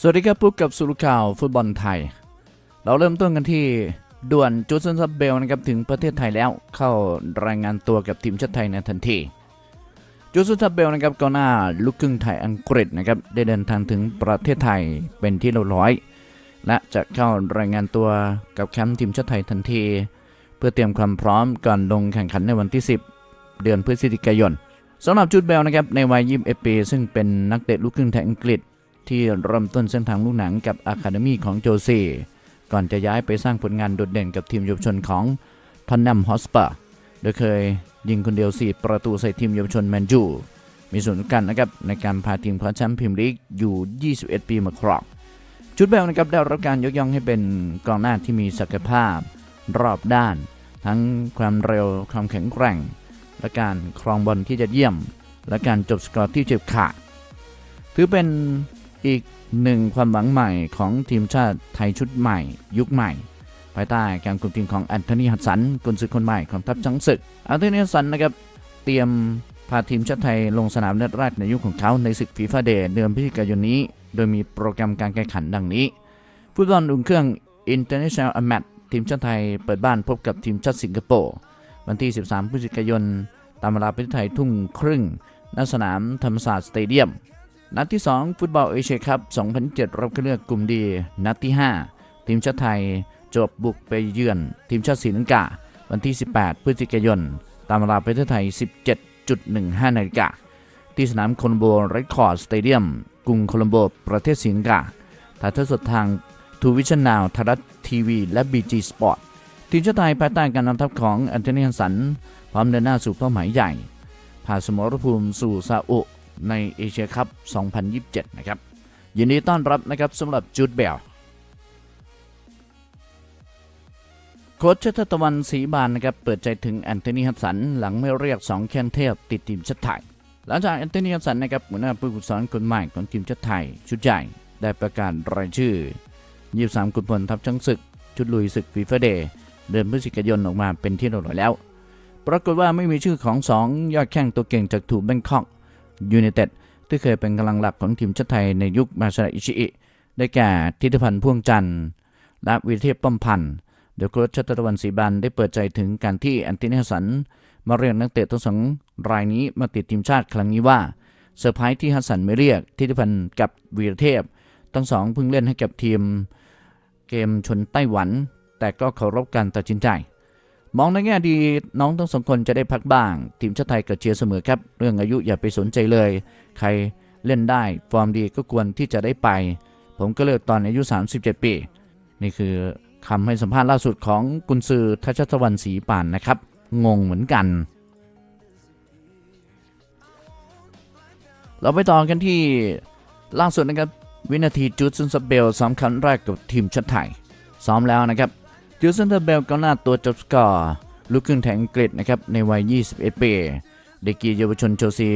สวัสดีครับพบกับสุรุข่าวฟุตบอลไทย เราเริ่มต้นกันที่ด่วนจูซันซับเบลนะครับถึงประเทศไทยแล้วเข้ารายงานตัวกับทีมชาติไทยในทันทีจูซันซับเบลนะครับกองหน้าลูกครึ่งไทยอังกฤษนะครับได้เดินทางถึงประเทศไทยเป็นที่เรียบร้อย และจะเข้ารายงานตัวกับแคมป์ทีมชาติไทยทันที เพื่อเตรียมความพร้อมก่อนลงแข่งขันในวันที่ 10 เดือนพฤศจิกายนสำหรับจูดเบลนะครับในวัย 21 ปี ซึ่งเป็นนักเตะลูกครึ่งไทยอังกฤษ ที่เริ่มต้นเส้นทางลูกหนังกับอะคาเดมีของโจเซ่ก่อนจะย้ายไปสร้างผลงานโดดเด่นกับทีมเยาวชนของพันนัมฮอสปาโดยเคยยิงคนเดียว 4 ประตูใส่ทีมเยาวชนแมนจู มีส่วนสำคัญนะครับในการพาทีมคว้าแชมป์พรีเมียร์ลีกอยู่ 21 ปีมาครองชุดแบลนะครับได้รับการยกย่องให้เป็นกองหน้าที่มีศักยภาพ รอบด้าน ทั้งความเร็วความแข็งแกร่ง และการครองบอลที่จะเยี่ยม และการจบสกอร์ที่เฉียบขาดถือเป็น อีกหนึ่งความหวังใหม่ของทีมชาติไทยชุดใหม่ ยุคใหม่ ภายใต้การคุมทีมของแอนโทนีฮัตสันกุนซือคนใหม่ของทัพช้างศึกแอนโทนีฮัตสันนะครับเตรียมพาทีมชาติไทยลงสนามนัดแรกในยุคของเขาในศึกฟีฟ่าเดย์เดือนพฤศจิกายนนี้ โดยมีโปรแกรมการแข่งขันดังนี้ ฟุตบอลอุ่นเครื่อง International a m a t ทีมชาติไทยเปิดบ้านพบกับทีมชาติสิงคโปร์วันที่ 13 พฤศจิกายน ตามเวลาประเทศไทยทุ่มครึ่งณสนามธรรมศาสตร์สเตเดียม นัดที่ 2 ฟุตบอลเอเชียคัพ 2007 รอบคัดเลือกกลุ่มดี นัดที่ 5 ทีมชาติไทย จบบุกไปเยือน ทีมชาติศรีลังกา วันที่ 18 พฤศจิกายน ตามเวลาประเทศไทย 17.15 นาฬิกา ที่สนามโคลัมโบเรคคอร์ดสเตเดียม กรุงโคลัมโบ ประเทศศรีลังกา ถ่ายทอดสดทางทูวิชั่นนาวทรัฐทีวี และ BG Sport ทีมชาติไทยภายใต้การนำทัพของแอนโทนีฮันสัน พร้อมเดินหน้าสู่เป้าหมายใหญ่ผ่านสมรภูมิสู่ซาอุ ในเอเชียคัพ 2027 นะครับ ยินดีต้อนรับนะครับสำหรับจูดเบลโค้ชชัตตะวันศรีบานนะครับ เปิดใจถึงแอนโทนีฮัตสัน หลังไม่เรียก 2 แคนเทพติดทีมชาติไทย หลังจากแอนโทนีฮัตสันนะครับหัวหน้าผู้ฝึกสอนคนใหม่ของทีมชาติไทย ชุดใหญ่ได้ประกาศรายชื่อ 23กุนพลทัพช้างศึก ชุดลุยศึกฟีฟ่าเดย์เดือนพฤศจิกายนออกมาเป็นที่เรียบร้อยแล้ว ปรากฏว่าไม่มีชื่อของ 2 ยอดแข้งตัวเก่งจากถูกแบงคอก ยูไนเต็ดที่เคยเป็นกำลังหลักของทีมชาติไทยในยุคมาซาอิชิอิได้แก่ทิติพันธ์พ่วงจันทร์และวิเทพป้อมพันธ์เดี๋ยวโค้ชชัตตะวันศรีบันได้เปิดใจถึงการที่แอนโทนีฮัสสัน มาเรียกนักเตะทั้งสองรายนี้มาติดทีมชาติครั้งนี้ว่าเซอร์ไพรส์ที่ฮัสสันไม่เรียกทิติพันธ์กับวีรเทพทั้งสองเพิ่งเล่นให้กับทีมเกมชนไต้หวัน แต่ก็เคารพการตัดสินใจ มองในแง่ดีน้องทั้งสองคนจะได้พักบ้าง ทีมชาติไทยก็เชียร์เสมอครับ เรื่องอายุอย่าไปสนใจเลย ใครเล่นได้ฟอร์มดีก็ควรที่จะได้ไป ผมก็เลือกตอนอายุ 37 ปี นี่คือคำให้สัมภาษณ์ล่าสุดของกุนซือทัชตะวันศรีป่านนะครับ งงเหมือนกัน เราไปต่อกันที่ล่าสุดนะครับ วินาทีจูดซุนสเบลซ้อมครั้งแรกกับทีมชาติไทยซ้อมแล้วนะครับ จูซันเทอร์เบลก็หน้าตัวจบสกอร์ลูกครึ่งไทยอังกฤษนะครับในวัย 21 ปี เด็กกีเยาวชนโชซี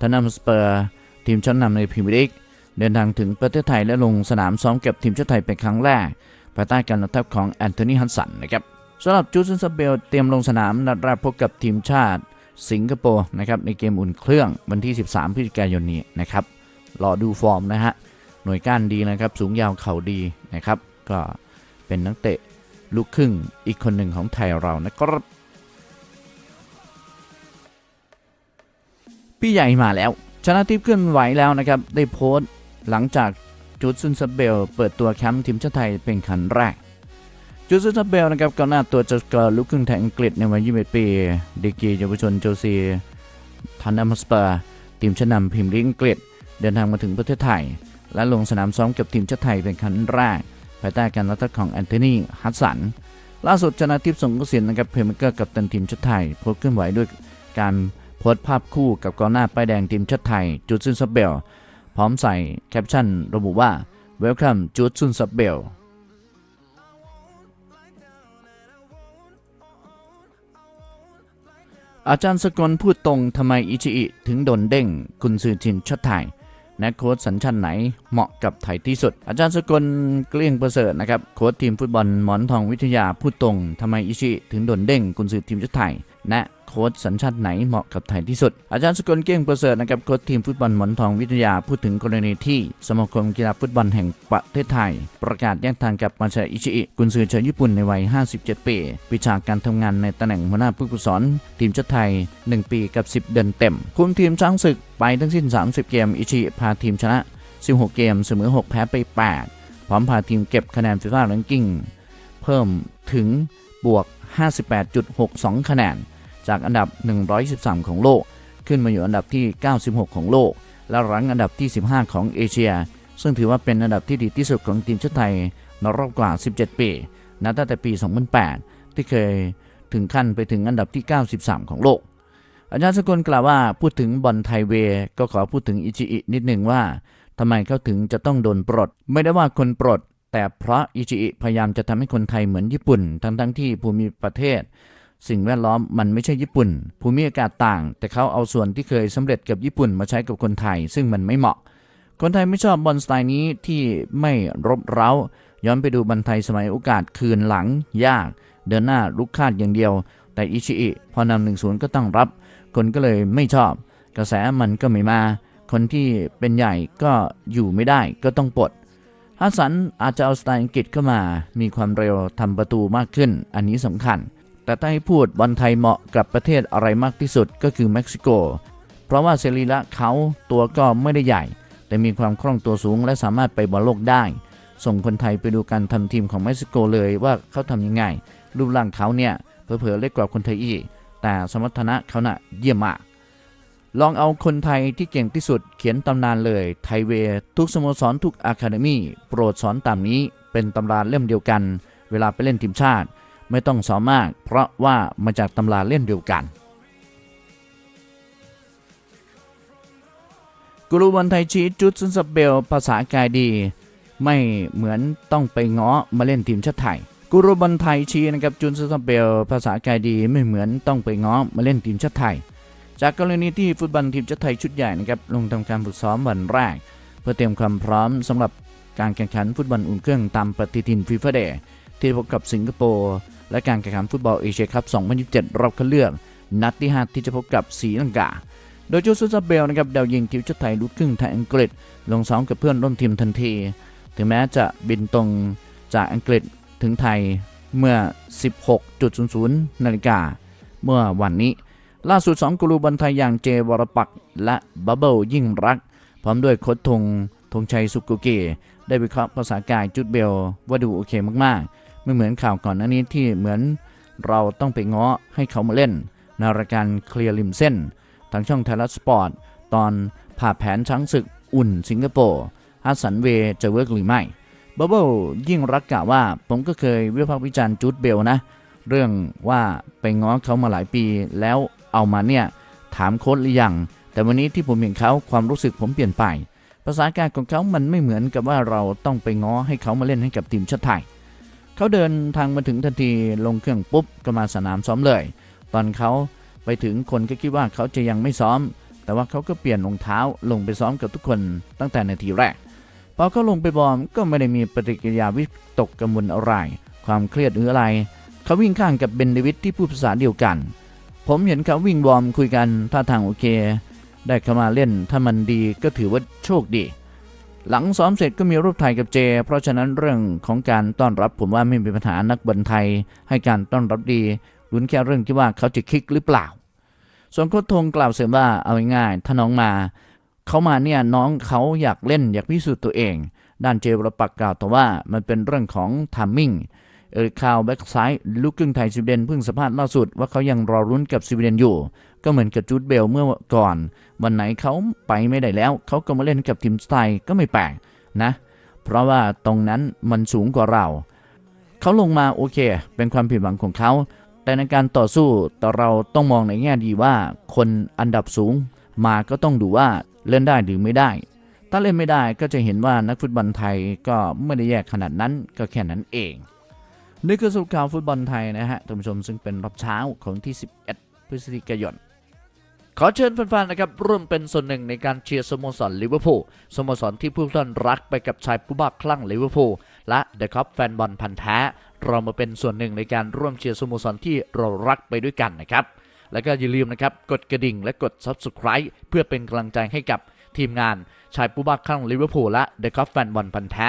ทานัมสเปอร์ ทีมชั้นนำในพรีเมียร์ลีกเดินทางถึงประเทศไทยและลงสนามซ้อมกับทีมชาติไทยเป็นครั้งแรกภายใต้การนำทัพของแอนโทนีฮันสันนะครับสำหรับจูซันเบลเตรียมลงสนามนัดแรกพบกับทีมชาติ สิงคโปร์นะครับในเกมอุ่นเครื่องวันที่ 13 พฤศจิกายนนี้นะครับรอดูฟอร์มนะฮะหน่วยก้านดีนะครับสูงยาวเข่าดีนะครับก็เป็นนักเตะ ลูกครึ่งอีกคนหนึ่งของไทยเรานะครับพี่ใหญ่มาแล้ว ชนะทิพย์เคลื่อนไหวแล้วนะครับ ได้โพสต์หลังจากจูดซุนซับเบล เปิดตัวแคมป์ทีมชาติไทยเป็นครั้งแรกจูดซุนซับเบลนะครับกองหน้าตัวจักรลูกครึ่งไทยอังกฤษในวัย21 ปีดีกรีเยาวชนโจซีทันนัมสเปอร์ทีมชั้นนำพิมพ์ลีกอังกฤษ เดินทางมาถึงประเทศไทย และลงสนามซ้อมกับทีมชาติไทยเป็นครั้งแรก ภายใต้การรับทัพของแอนโทนีฮัตสัน ล่าสุดชนะทิพย์สงกระสินนะครับเพลย์เมเกอร์กับตันทีมชาติไทยโพสต์เคลื่อนไหวด้วยการโพสต์ภาพคู่กับกองหน้าป้ายแดงทีมชาติไทยจูดซุนซับเบล พร้อมใส่แคปชั่นระบุว่า Welcome จูดซุนซับเบลอาจารย์สกลพูดตรงทำไมอิชิอิถึงโดนเด้งกุนซือทีมชาติไทย นักโค้ชสัญชาติไหนเหมาะกับไทยที่สุด อาจารย์สกลเกลี้ยงประเสริฐนะครับโค้ชทีมฟุตบอลหมอนทองวิทยาพูดตรงทำไมอิชิถึงโดนเด้งกุนซือทีมชาติไทยนะ คค้ชสัญชาติไหนเหมาะกับไทยที่สุด อาจารย์สกลเก้งประเสริฐนะครับโค้ชทีมฟุตบอลหมอนทองวิทยาพูดถึงกรณีที่สมาคมกีฬาฟุตบอลแห่งประเทศไทย ประกาศแยกทางกับมาชาอิชิอิกุนซือชาวญี่ปุ่นในวัย 57 ปีวิชาการทำงานในตำแหน่งหัวหน้าผู้ฝึกสอนทีมชาติไทย 1 ปีกับ 10 เดือนเต็ม คุมทีมช้างศึกไปทั้งสิ้น 30 เกมอิชิอิพาทีมชนะ 16 เกมเสมอ 6 แพ้ไป 8 พร้อมพาทีมเก็บคะแนนฟีฟ่าแรงกิ้งเพิ่มถึงบวก 58.62 คะแนน จากอันดับ 113 ของโลก ขึ้นมาอยู่อันดับที่ 96 ของโลก และรั้งอันดับที่ 15 ของเอเชีย ซึ่งถือว่าเป็นอันดับที่ดีที่สุดของทีมชาติไทยในรอบกว่า 17 ปีนับตั้งแต่ปี 2008 ที่เคยถึงขั้นไปถึงอันดับที่ 93 ของโลก อาจารย์สกลกล่าวว่าพูดถึงบอลไทยเวย์ก็ขอพูดถึงอิจิอินิดหนึ่งว่าทำไมเขาถึงจะต้องโดนปลด ไม่ได้ว่าคนปลด แต่เพราะอิจิอิพยายามจะทำให้คนไทยเหมือนญี่ปุ่น ทั้งๆที่ภูมิประเทศ สิ่งแวดล้อมมันไม่ใช่ญี่ปุ่น ภูมิอากาศต่าง แต่เขาเอาส่วนที่เคยสำเร็จกับญี่ปุ่นมาใช้กับคนไทย ซึ่งมันไม่เหมาะ คนไทยไม่ชอบบอลสไตล์นี้ที่ไม่รบเร้า ย้อนไปดูบอลไทยสมัยโอกาสคืนหลัง ยาก เดินหน้าลุกคาดอย่างเดียว แต่อิชิอิพอนำหนึ่งศูนย์ก็ต้องรับ คนก็เลยไม่ชอบ กระแสมันก็ไม่มา คนที่เป็นใหญ่ก็อยู่ไม่ได้ก็ต้องปลดฮัสสันอาจจะเอาสไตล์อังกฤษเข้ามา มีความเร็วทำประตูมากขึ้น อันนี้สำคัญ แต่ถ้าให้พูดบอลไทยเหมาะกับประเทศอะไรมากที่สุดก็คือเม็กซิโก เพราะว่าเซรีระเขาตัวก็ไม่ได้ใหญ่ แต่มีความคล่องตัวสูงและสามารถไปบอลโลกได้ ส่งคนไทยไปดูการทำทีมของเม็กซิโกเลยว่าเขาทำยังไง รูปร่างเขาเนี่ยเผลอๆเล็กกว่าคนไทยอีก แต่สมรรถนะเขาน่ะเยี่ยมมาก ลองเอาคนไทยที่เก่งที่สุดเขียนตำนานเลย ไทยเว ทุกสโมสรทุกอะคาเดมี่โปรดสอนตามนี้เป็นตำราเล่มเดียวกัน เวลาไปเล่นทีมชาติ ไม่ต้องสอนมาก เพราะว่ามาจากตำราเล่มเดียวกัน กุรูบอลไทยชีจุดซุนสเบล ภาษากายดี ไม่เหมือนต้องไปง้อมาเล่นทีมชาติไทย กุรูบอลไทยชี้นะครับจุนซุนสเบล ภาษากายดีไม่เหมือนต้องไปง้อมาเล่นทีมชาติไทย จากกรณีที่ฟุตบอลทีมชาติไทยชุดใหญ่นะครับลงทำการฝึกซ้อมวันแรก เพื่อเตรียมความพร้อมสำหรับการแข่งขันฟุตบอลอุ่นเครื่องตามปฏิทินฟีฟ่าเดย์ที่พบกับสิงคโปร์ และการแข่งขันฟุตบอลเอเชียคัพ 2027 รอบคัดเลือก นัดที่ 5 ที่จะพบกับศรีลังกา โดยโจซูซาเบลนะครับดาวยิงทีมชาติไทยลูกครึ่งไทยอังกฤษ ลงซ้อมกับเพื่อนร่วมทีมทันที ถึงแม้จะบินตรงจากอังกฤษถึงไทยเมื่อ 16.00 นาฬิกาเมื่อวันนี้ ล่าสุด 2กูรูบอลไทยอย่างเจวรปักและบับเบิลยิ่งรัก พร้อมด้วยโค้ชธงธงชัยสุกุเกะได้วิเคราะห์ภาษากายจุดเบลว่าดูโอเคมากๆ ไม่เหมือนข่าวก่อนหน้านี้ที่เหมือนเราต้องไปง้อให้เขามาเล่นในรายการเคลียร์ริมเส้น ทางช่องไทยรัฐสปอร์ต ตอนผ่าแผนช้างศึกอุ่นสิงคโปร์ฮัสสันเวจะเวิร์กหรือไม่บับเบิลยิ่งรักกล่าวว่าผมก็เคยวิพากษ์วิจารณ์จุดเบลนะ เรื่องว่าไปง้อเขามาหลายปี แล้วเอามาเนี่ยถามโค้ดหรือยัง แต่วันนี้ที่ผมเห็นเขาความรู้สึกผมเปลี่ยนไป ภาษากายของเขามันไม่เหมือนกับว่าเราต้องไปง้อให้เขามาเล่นให้กับทีมชาติไทย เขาเดินทางมาถึงทันทีลงเครื่องปุ๊บก็มาสนามซ้อมเลย ตอนเขาไปถึงคนก็คิดว่าเขาจะยังไม่ซ้อม แต่ว่าเขาก็เปลี่ยนรองเท้าลงไปซ้อมกับทุกคนตั้งแต่นาทีแรกพอเขาลงไปบอร์มก็ไม่ได้มีปฏิกิริยาวิตกกังวลอะไร ความเครียดหรืออะไร เขาวิ่งข้างกับเบนเดวิดที่พูดภาษาเดียวกัน ผมเห็นเขาวิ่งวอร์มคุยกันท่าทางโอเค ได้เข้ามาเล่นถ้ามันดีก็ถือว่าโชคดี หลังซ้อมเสร็จก็มีรูปถ่ายกับเจ เพราะฉะนั้นเรื่องของการต้อนรับผมว่าไม่มีปัญหานักบอลไทย ให้การต้อนรับดีลุ้นแค่เรื่องที่ว่าเขาจะคลิกหรือเปล่า ส่วนโค้ชทงกล่าวเสริมว่าเอาง่ายๆถ้าน้องมา เขามาเนี่ยน้องเขาอยากเล่นอยากพิสูจน์ตัวเอง ด้านเจวรปักกล่าวแต่ว่ามันเป็นเรื่องของทัมมิ่ง เอริคาวแบ็กซ้ายลูกครึ่งไทยสวีเดนเพิ่งสัมภาษณ์ล่าสุดว่าเขายังรอรุ้นกับสวีเดนอยู่ ก็เหมือนกับจูดเบลเมื่อก่อน วันไหนเขาไปไม่ได้แล้ว เขาก็มาเล่นกับทีมไทยก็ไม่แปลกนะ เพราะว่าตรงนั้นมันสูงกว่าเรา เขาลงมาโอเค เป็นความผิดหวังของเขา แต่ในการต่อสู้แต่เราต้องมองในแง่ดีว่า คนอันดับสูง มาก็ต้องดูว่าเล่นได้หรือไม่ได้ ถ้าเล่นไม่ได้ก็จะเห็นว่านักฟุตบอลไทยก็ไม่ได้แยกขนาดนั้นก็แค่นั้นเอง นี่คือสรุปข่าวฟุตบอลไทยนะฮะท่านผู้ชมซึ่งเป็นรอบเช้าของที่ 11 พฤศจิกายน ขอเชิญแฟนๆนะครับร่วมเป็นส่วนหนึ่งในการเชียร์สโมสรลิเวอร์พูลสโมสรที่ผู้ท่านรักไปกับชายผู้บ้าคลั่งลิเวอร์พูลและเดอะคัพแฟนบอลพันธ์แท้ เรามาเป็นส่วนหนึ่งในการร่วมเชียร์สโมสรที่เรารักไปด้วยกันนะครับแล้วก็อย่าลืมนะครับกดกระดิ่งและกด Subscribe เพื่อเป็นกำลังใจให้กับทีมงานชายผู้บ้าคลั่งลิเวอร์พูลและเดอะกอฟแฟนบอลพันธ์แท้